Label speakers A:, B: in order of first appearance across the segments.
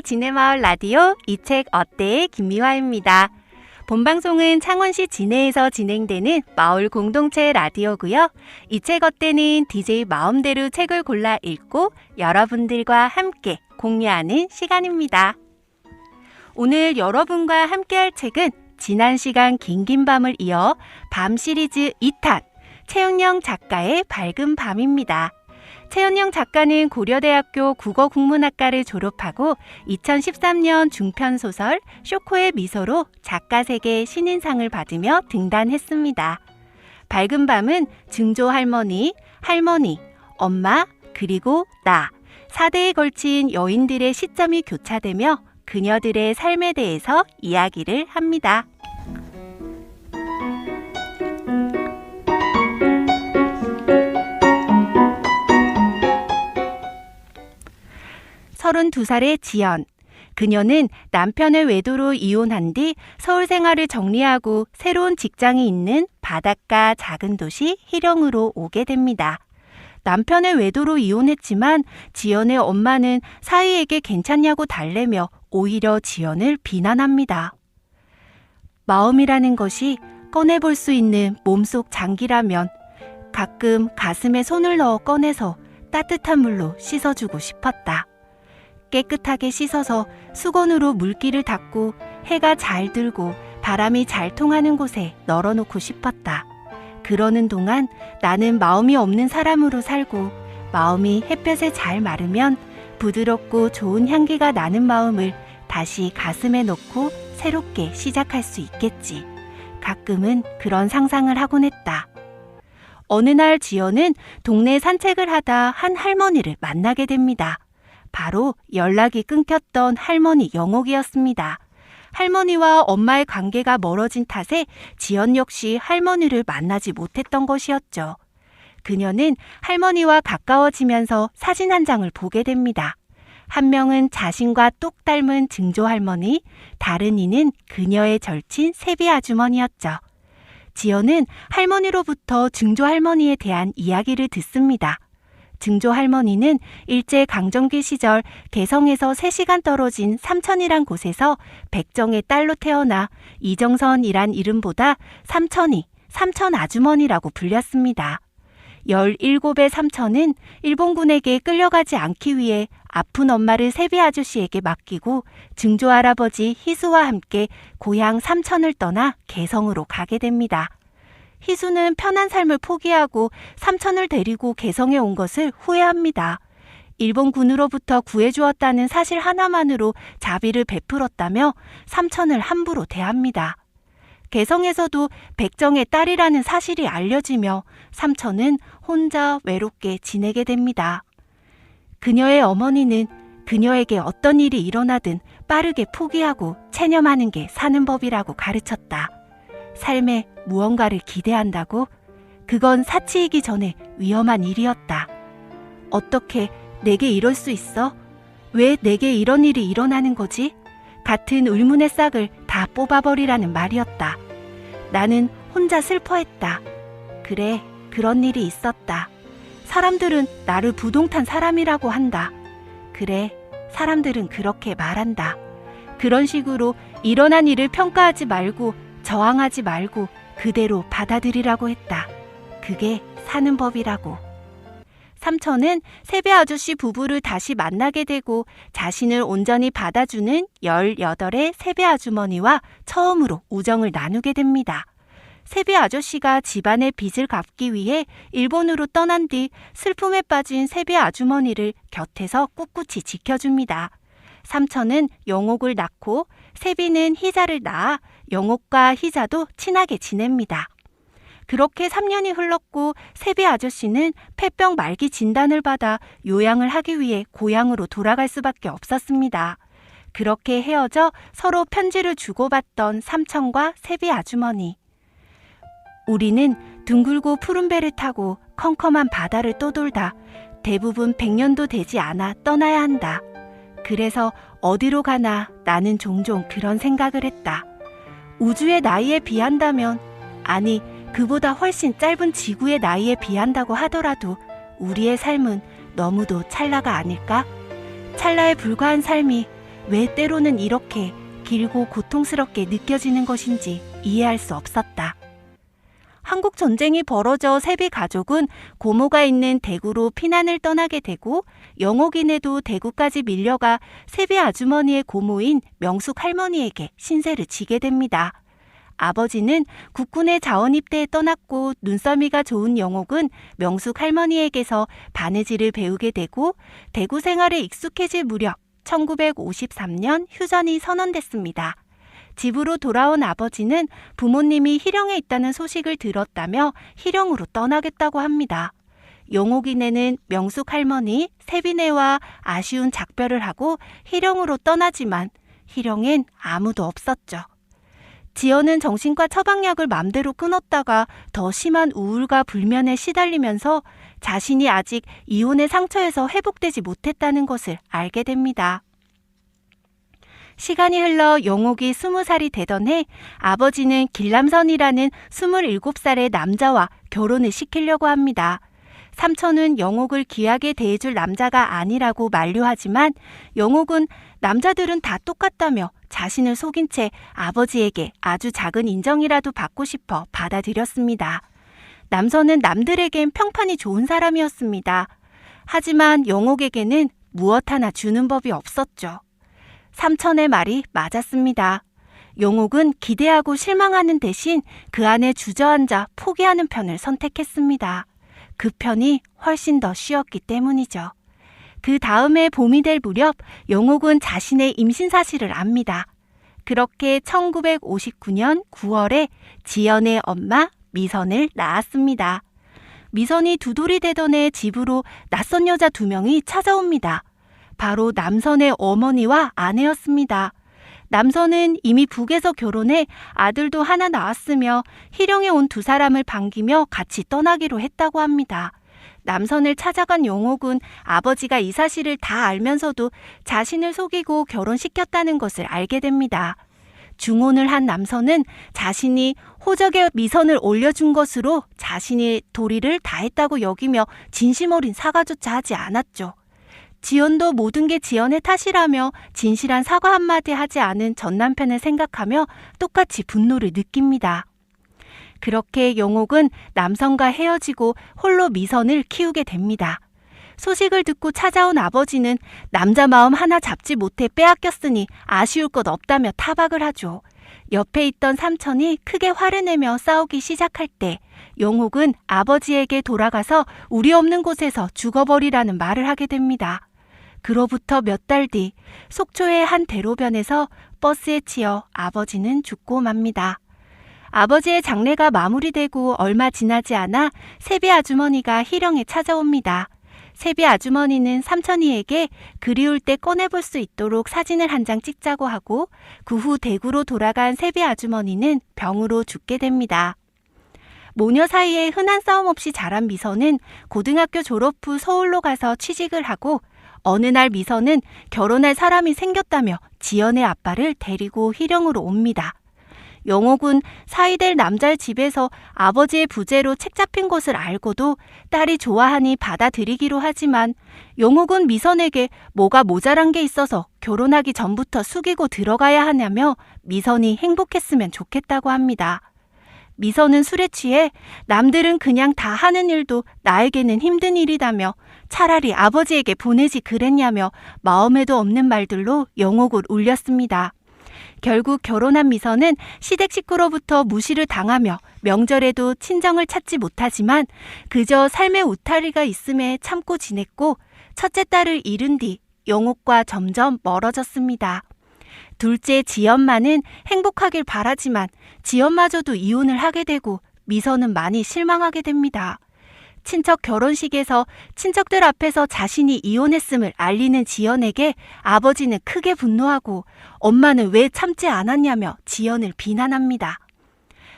A: 지네마을 라디오 이 책 어때의 김미화입니다. 본방송은 창원시 진해에서 진행되는 마을 공동체 라디오고요. 이 책 어때는 DJ 마음대로 책을 골라 읽고 여러분들과 함께 공유하는 시간입니다. 오늘 여러분과 함께할 책은 지난 시간 긴긴 밤을 이어 밤 시리즈 2탄 최은영 작가의 밝은 밤입니다. 최은영 작가는 고려대학교 국어국문학과를 졸업하고 2013년 중편소설 쇼코의 미소로 작가세계 신인상을 받으며 등단했습니다. 밝은 밤은 증조 할머니, 할머니, 엄마, 그리고 나, 4대에 걸친 여인들의 시점이 교차되며 그녀들의 삶에 대해서 이야기를 합니다. 32살의 지연. 그녀는 남편의 외도로 이혼한 뒤 서울 생활을 정리하고 새로운 직장이 있는 바닷가 작은 도시 희령으로 오게 됩니다. 남편의 외도로 이혼했지만 지연의 엄마는 사위에게 괜찮냐고 달래며 오히려 지연을 비난합니다. 마음이라는 것이 꺼내볼 수 있는 몸속 장기라면 가끔 가슴에 손을 넣어 꺼내서 따뜻한 물로 씻어주고 싶었다. 깨끗하게 씻어서 수건으로 물기를 닦고 해가 잘 들고 바람이 잘 통하는 곳에 널어놓고 싶었다. 그러는 동안 나는 마음이 없는 사람으로 살고 마음이 햇볕에 잘 마르면 부드럽고 좋은 향기가 나는 마음을 다시 가슴에 넣고 새롭게 시작할 수 있겠지. 가끔은 그런 상상을 하곤 했다. 어느 날 지연은 동네 산책을 하다 한 할머니를 만나게 됩니다. 바로 연락이 끊겼던 할머니 영옥이었습니다. 할머니와 엄마의 관계가 멀어진 탓에 지연 역시 할머니를 만나지 못했던 것이었죠. 그녀는 할머니와 가까워지면서 사진 한 장을 보게 됩니다. 한 명은 자신과 똑 닮은 증조 할머니, 다른 이는 그녀의 절친 세비 아주머니였죠. 지연은 할머니로부터 증조 할머니에 대한 이야기를 듣습니다. 증조 할머니는 일제 강점기 시절 개성에서 3시간 떨어진 삼천이란 곳에서 백정의 딸로 태어나 이정선이란 이름보다 삼천이, 삼천 아주머니라고 불렸습니다. 17의 삼천은 일본군에게 끌려가지 않기 위해 아픈 엄마를 세비 아저씨에게 맡기고 증조 할아버지 희수와 함께 고향 삼천을 떠나 개성으로 가게 됩니다. 희수는 편한 삶을 포기하고 삼천을 데리고 개성에 온 것을 후회합니다. 일본 군으로부터 구해주었다는 사실 하나만으로 자비를 베풀었다며 삼천을 함부로 대합니다. 개성에서도 백정의 딸이라는 사실이 알려지며 삼천은 혼자 외롭게 지내게 됩니다. 그녀의 어머니는 그녀에게 어떤 일이 일어나든 빠르게 포기하고 체념하는 게 사는 법이라고 가르쳤다. 삶에 무언가를 기대한다고? 그건 사치이기 전에 위험한 일이었다. 어떻게 내게 이럴 수 있어? 왜 내게 이런 일이 일어나는 거지? 같은 의문의 싹을 다 뽑아버리라는 말이었다. 나는 혼자 슬퍼했다. 그래, 그런 일이 있었다. 사람들은 나를 부동탄 사람이라고 한다. 그래, 사람들은 그렇게 말한다. 그런 식으로 일어난 일을 평가하지 말고 저항하지 말고 그대로 받아들이라고 했다. 그게 사는 법이라고. 삼천은 세배 아저씨 부부를 다시 만나게 되고 자신을 온전히 받아주는 18의 세배 아주머니와 처음으로 우정을 나누게 됩니다. 세배 아저씨가 집안의 빚을 갚기 위해 일본으로 떠난 뒤 슬픔에 빠진 세배 아주머니를 곁에서 꿋꿋이 지켜줍니다. 삼천은 영옥을 낳고 세비는 희자를 낳아 영옥과 희자도 친하게 지냅니다. 그렇게 3년이 흘렀고 세비 아저씨는 폐병 말기 진단을 받아 요양을 하기 위해 고향으로 돌아갈 수밖에 없었습니다. 그렇게 헤어져 서로 편지를 주고받던 삼천과 세비 아주머니. 우리는 둥글고 푸른 배를 타고 컴컴한 바다를 떠돌다 대부분 100년도 되지 않아 떠나야 한다. 그래서 어디로 가나 나는 종종 그런 생각을 했다. 우주의 나이에 비한다면, 아니, 그보다 훨씬 짧은 지구의 나이에 비한다고 하더라도 우리의 삶은 너무도 찰나가 아닐까? 찰나에 불과한 삶이 왜 때로는 이렇게 길고 고통스럽게 느껴지는 것인지 이해할 수 없었다. 한국 전쟁이 벌어져 세비 가족은 고모가 있는 대구로 피난을 떠나게 되고 영옥이네도 대구까지 밀려가 세비 아주머니의 고모인 명숙 할머니에게 신세를 지게 됩니다. 아버지는 국군의 자원 입대에 떠났고 눈썰미가 좋은 영옥은 명숙 할머니에게서 바느질을 배우게 되고 대구 생활에 익숙해질 무렵 1953년 휴전이 선언됐습니다. 집으로 돌아온 아버지는 부모님이 희령에 있다는 소식을 들었다며 희령으로 떠나겠다고 합니다. 용옥이네는 명숙 할머니, 세비네와 아쉬운 작별을 하고 희령으로 떠나지만 희령엔 아무도 없었죠. 지연은 정신과 처방약을 맘대로 끊었다가 더 심한 우울과 불면에 시달리면서 자신이 아직 이혼의 상처에서 회복되지 못했다는 것을 알게 됩니다. 시간이 흘러 용옥이 스무 살이 되던 해 아버지는 길남선이라는 27살의 남자와 결혼을 시키려고 합니다. 삼촌은 영옥을 귀하게 대해줄 남자가 아니라고 만류하지만 영옥은 남자들은 다 똑같다며 자신을 속인 채 아버지에게 아주 작은 인정이라도 받고 싶어 받아들였습니다. 남선은 남들에겐 평판이 좋은 사람이었습니다. 하지만 영옥에게는 무엇 하나 주는 법이 없었죠. 삼천의 말이 맞았습니다. 용옥은 기대하고 실망하는 대신 그 안에 주저앉아 포기하는 편을 선택했습니다. 그 편이 훨씬 더 쉬웠기 때문이죠. 그 다음에 봄이 될 무렵 용옥은 자신의 임신 사실을 압니다. 그렇게 1959년 9월에 지연의 엄마 미선을 낳았습니다. 미선이 두 돌이 되던 해 집으로 낯선 여자 두 명이 찾아옵니다. 바로 남선의 어머니와 아내였습니다. 남선은 이미 북에서 결혼해 아들도 하나 낳았으며 희령에 온 두 사람을 반기며 같이 떠나기로 했다고 합니다. 남선을 찾아간 용옥은 아버지가 이 사실을 다 알면서도 자신을 속이고 결혼시켰다는 것을 알게 됩니다. 중혼을 한 남선은 자신이 호적에 미선을 올려준 것으로 자신이 도리를 다했다고 여기며 진심 어린 사과조차 하지 않았죠. 지연도 모든 게 지연의 탓이라며 진실한 사과 한마디 하지 않은 전 남편을 생각하며 똑같이 분노를 느낍니다. 그렇게 영옥은 남성과 헤어지고 홀로 미선을 키우게 됩니다. 소식을 듣고 찾아온 아버지는 남자 마음 하나 잡지 못해 빼앗겼으니 아쉬울 것 없다며 타박을 하죠. 옆에 있던 삼촌이 크게 화를 내며 싸우기 시작할 때 용옥은 아버지에게 돌아가서 우리 없는 곳에서 죽어버리라는 말을 하게 됩니다. 그로부터 몇 달 뒤 속초의 한 대로변에서 버스에 치여 아버지는 죽고 맙니다. 아버지의 장례가 마무리되고 얼마 지나지 않아 세비 아주머니가 희령에 찾아옵니다. 세비 아주머니는 삼천이에게 그리울 때 꺼내볼 수 있도록 사진을 한 장 찍자고 하고 그 후 대구로 돌아간 세비 아주머니는 병으로 죽게 됩니다. 모녀 사이에 흔한 싸움 없이 자란 미선은 고등학교 졸업 후 서울로 가서 취직을 하고 어느 날 미선은 결혼할 사람이 생겼다며 지연의 아빠를 데리고 희령으로 옵니다. 영옥은 사이될 남자의 집에서 아버지의 부재로 책 잡힌 것을 알고도 딸이 좋아하니 받아들이기로 하지만 영옥은 미선에게 뭐가 모자란 게 있어서 결혼하기 전부터 숙이고 들어가야 하냐며 미선이 행복했으면 좋겠다고 합니다. 미선은 술에 취해 남들은 그냥 다 하는 일도 나에게는 힘든 일이다며 차라리 아버지에게 보내지 그랬냐며 마음에도 없는 말들로 영옥을 울렸습니다. 결국 결혼한 미선은 시댁 식구로부터 무시를 당하며 명절에도 친정을 찾지 못하지만 그저 삶의 우타리가 있음에 참고 지냈고 첫째 딸을 잃은 뒤 영옥과 점점 멀어졌습니다. 둘째 지연만은 행복하길 바라지만 지연마저도 이혼을 하게 되고 미선은 많이 실망하게 됩니다. 친척 결혼식에서 친척들 앞에서 자신이 이혼했음을 알리는 지연에게 아버지는 크게 분노하고 엄마는 왜 참지 않았냐며 지연을 비난합니다.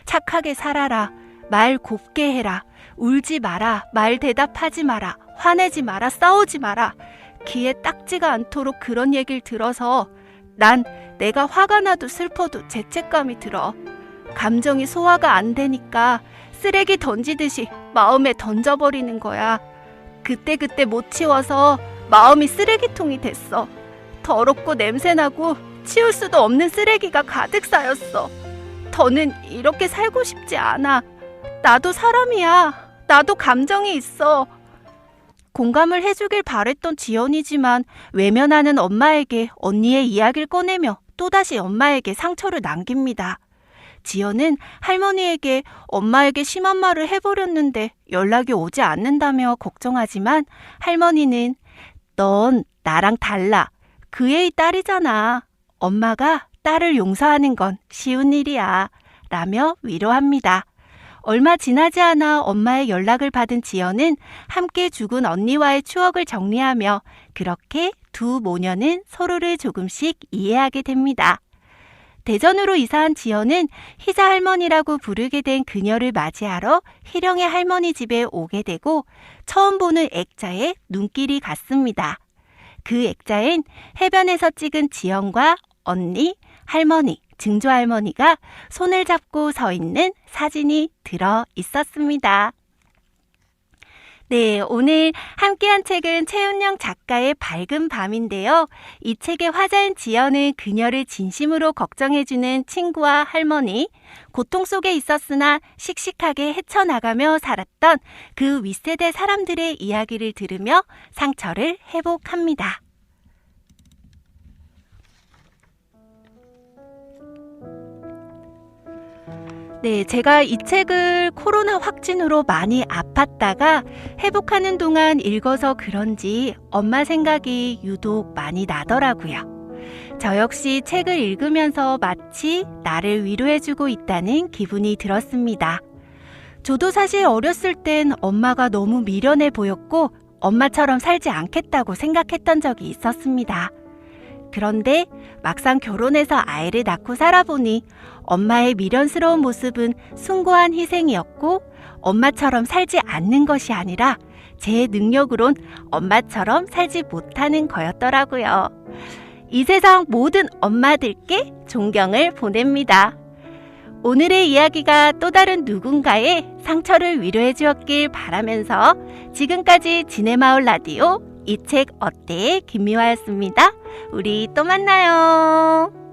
A: 착하게 살아라. 말 곱게 해라. 울지 마라. 말 대답하지 마라. 화내지 마라. 싸우지 마라. 귀에 딱지가 않도록 그런 얘기를 들어서 난 내가 화가 나도 슬퍼도 죄책감이 들어. 감정이 소화가 안 되니까 쓰레기 던지듯이 마음에 던져버리는 거야. 그때그때 못 치워서 마음이 쓰레기통이 됐어. 더럽고 냄새나고 치울 수도 없는 쓰레기가 가득 쌓였어. 더는 이렇게 살고 싶지 않아. 나도 사람이야. 나도 감정이 있어. 공감을 해주길 바랬던 지연이지만 외면하는 엄마에게 언니의 이야기를 꺼내며 또다시 엄마에게 상처를 남깁니다. 지연은 할머니에게 엄마에게 심한 말을 해버렸는데 연락이 오지 않는다며 걱정하지만 할머니는 넌 나랑 달라. 그 애의 딸이잖아. 엄마가 딸을 용서하는 건 쉬운 일이야. 라며 위로합니다. 얼마 지나지 않아 엄마의 연락을 받은 지연은 함께 죽은 언니와의 추억을 정리하며 그렇게 두 모녀는 서로를 조금씩 이해하게 됩니다. 대전으로 이사한 지연은 희자 할머니라고 부르게 된 그녀를 맞이하러 희령의 할머니 집에 오게 되고 처음 보는 액자에 눈길이 갔습니다. 그 액자엔 해변에서 찍은 지연과 언니, 할머니, 증조 할머니가 손을 잡고 서 있는 사진이 들어 있었습니다. 네, 오늘 함께한 책은 최은영 작가의 밝은 밤인데요. 이 책의 화자인 지연은 그녀를 진심으로 걱정해주는 친구와 할머니, 고통 속에 있었으나 씩씩하게 헤쳐나가며 살았던 그 윗세대 사람들의 이야기를 들으며 상처를 회복합니다. 네, 제가 이 책을 코로나 확진으로 많이 아팠다가 회복하는 동안 읽어서 그런지 엄마 생각이 유독 많이 나더라고요. 저 역시 책을 읽으면서 마치 나를 위로해주고 있다는 기분이 들었습니다. 저도 사실 어렸을 땐 엄마가 너무 미련해 보였고 엄마처럼 살지 않겠다고 생각했던 적이 있었습니다. 그런데 막상 결혼해서 아이를 낳고 살아보니 엄마의 미련스러운 모습은 숭고한 희생이었고 엄마처럼 살지 않는 것이 아니라 제 능력으론 엄마처럼 살지 못하는 거였더라고요. 이 세상 모든 엄마들께 존경을 보냅니다. 오늘의 이야기가 또 다른 누군가의 상처를 위로해 주었길 바라면서 지금까지 지네마을 라디오 이 책 어때 김미화였습니다. 우리 또 만나요.